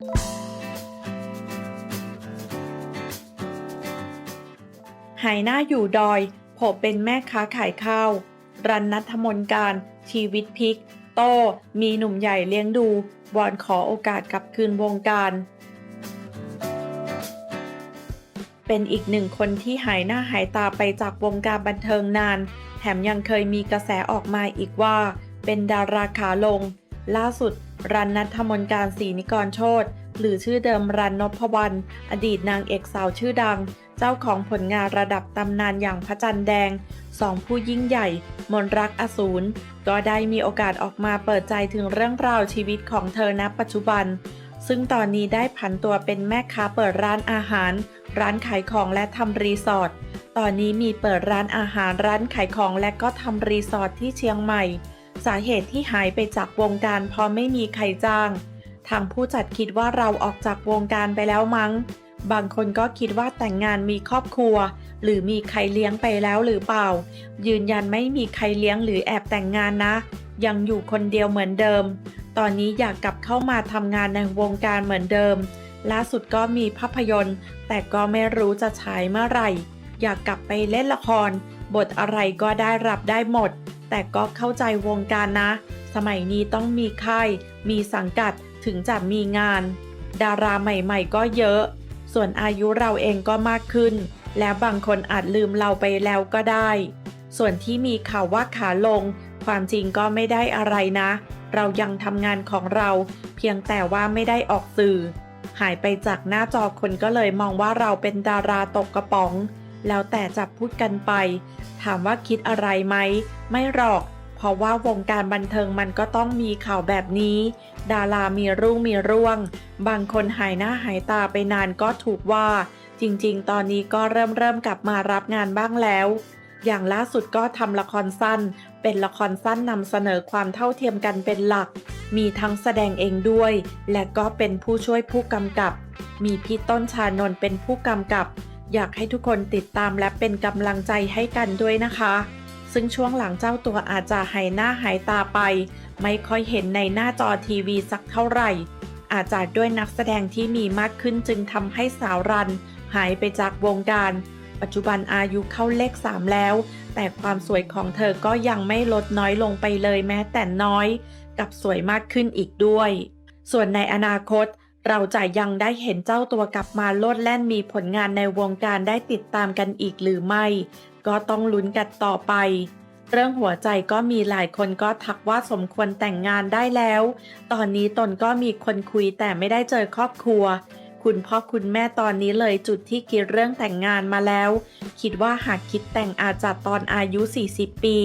หายหน้าอยู่ดอย ผมเป็นแม่ค้าขายข้าว รันนัทมนการ ชีวิตพลิก โต มีหนุ่มใหญ่เลี้ยงดูวอนขอโอกาสกลับคืนวงการ เป็นอีกหนึ่งคนที่หายหน้าหายตาไปจากวงการบันเทิงนาน แถมยังเคยมีกระแสออกมาอีกว่า เป็นดาราขาลง ล่าสุด รันนัทมนการศรีนิกรโชตหรือชื่อเดิมรันนพวรรณอดีตนางเอกสาวชื่อดัง เจ้าของผลงานระดับตำนานอย่างพระจันทร์แดง สองผู้ยิ่งใหญ่ มนรักอสูรก็ได้มีโอกาสออกมาเปิดใจถึงเรื่องราวชีวิตของเธอณปัจจุบัน ซึ่งตอนนี้ได้ผันตัวเป็นแม่ค้าเปิดร้านอาหาร ร้านขายของและทำรีสอร์ทตอนนี้มีเปิดร้านอาหารร้านขายของและก็ทำรีสอร์ทที่เชียงใหม่ สาเหตุที่หายไปจากวงการเพราะไม่มีใครจ้าง ทางผู้จัดคิดว่าเราออกจากวงการไปแล้วมั้ง บางคนก็คิดว่าแต่งงานมีครอบครัว หรือมีใครเลี้ยงไปแล้วหรือเปล่า ยืนยันไม่มีใครเลี้ยงหรือแอบแต่งงานนะ ยังอยู่คนเดียวเหมือนเดิม ตอนนี้อยากกลับเข้ามาทำงานในวงการเหมือนเดิม ล่าสุดก็มีภาพยนตร์ แต่ก็ไม่รู้จะฉายเมื่อไหร่ อยากกลับไปเล่นละคร บทอะไรก็ได้รับได้หมด แต่ก็เข้าใจวงการนะ สมัยนี้ต้องมีค่าย มีสังกัดถึงจะมีงาน ดาราใหม่ๆก็เยอะ ส่วนอายุเราเองก็มากขึ้น แล้วบางคนอาจลืมเราไปแล้วก็ได้ ส่วนที่มีข่าวว่าขาลง ความจริงก็ไม่ได้อะไรนะ เรายังทำงานของเรา เพียงแต่ว่าไม่ได้ออกสื่อ หายไปจากหน้าจอคนก็เลยมองว่าเราเป็นดาราตกกระป๋อง แล้วแต่จะพูดกันไป ถามว่าคิดอะไรไหม ไม่หรอก เพราะว่าวงการบันเทิงมันก็ต้องมีข่าวแบบนี้ ดารามีรุ่งมีร่วง บางคนหายหน้าหายตาไปนานก็ถูกว่า จริงๆ ตอนนี้ก็เริ่มเริ่มกลับมารับงานบ้างแล้ว อย่างล่าสุดก็ทำละครสั้น เป็นละครสั้นนำเสนอความเท่าเทียมกันเป็นหลัก มีทั้งแสดงเองด้วย และก็เป็นผู้ช่วยผู้กำกับ มีพี่ต้นชานนท์เป็นผู้กำกับ อยากให้ทุกคนติดตามและเป็นกำลังใจให้กันด้วยนะคะ ซึ่งช่วงหลังเจ้าตัวอาจจะหายหน้าหายตาไป ไม่ค่อยเห็นในหน้าจอทีวีสักเท่าไหร่ อาจจะด้วยนักแสดงที่มีมากขึ้นจึงทำให้สาวรัน หายไปจากวงการ ปัจจุบันอายุเข้าเลข 3 แล้ว แต่ความสวยของเธอก็ยังไม่ลดน้อยลงไปเลยแม้แต่น้อย กับสวยมากขึ้นอีกด้วย ส่วนในอนาคต เราจะยังได้เห็นเจ้าตัวกลับมาโลดแล่นมีผลงานในวงการได้ติดตามกันอีกหรือไม่ ก็ต้องลุ้นกันต่อไป เรื่องหัวใจก็มีหลายคนก็ทักว่าสมควรแต่งงานได้แล้ว ตอนนี้ตนก็มีคนคุยแต่ไม่ได้เจอครอบครัว คุณพ่อคุณแม่ตอนนี้เลยจุดที่คิดเรื่องแต่งงานมาแล้ว คิดว่าหากคิดแต่งอาจจะตอนอายุ 40 ปี